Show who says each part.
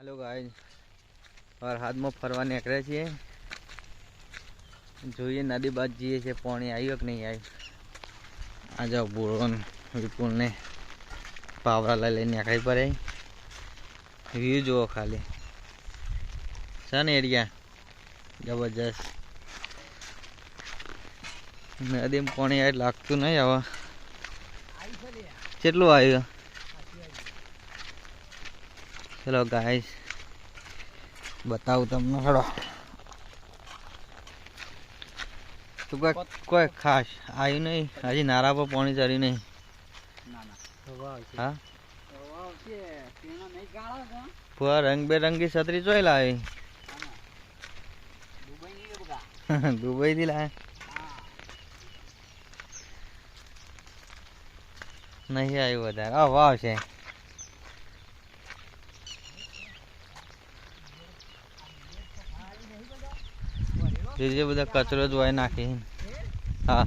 Speaker 1: હાલો ગાય વરસાદમાં ફરવા નીકળ્યા છીએ. જોઈએ નદી બાદ જઈએ છીએ પાણી આવ્યું કે નહીં આવ્યું? આ જાઓ બુરો વિપુલ ને પાવરા લઈ લઈને નીકળી પડે. વ્યૂ જુઓ ખાલી. સન એરિયા જબરજસ્ત. નદીમાં પાણી આ લાગતું નહીં હવે કેટલું આવ્યું? ચલો ગાઈસ બતાવું તમને હળો તો કોઈ ખાસ આવ્યું નહીં? હજી નારા પર પાણી ચડ્યું નહીં. રંગબેરંગી છત્રી જોઈ લાવી. દુબઈ થી લાવે નહીં આવ્યું વધારે. વાવ છે. જે જે બધા કચરો જ નાખી હા.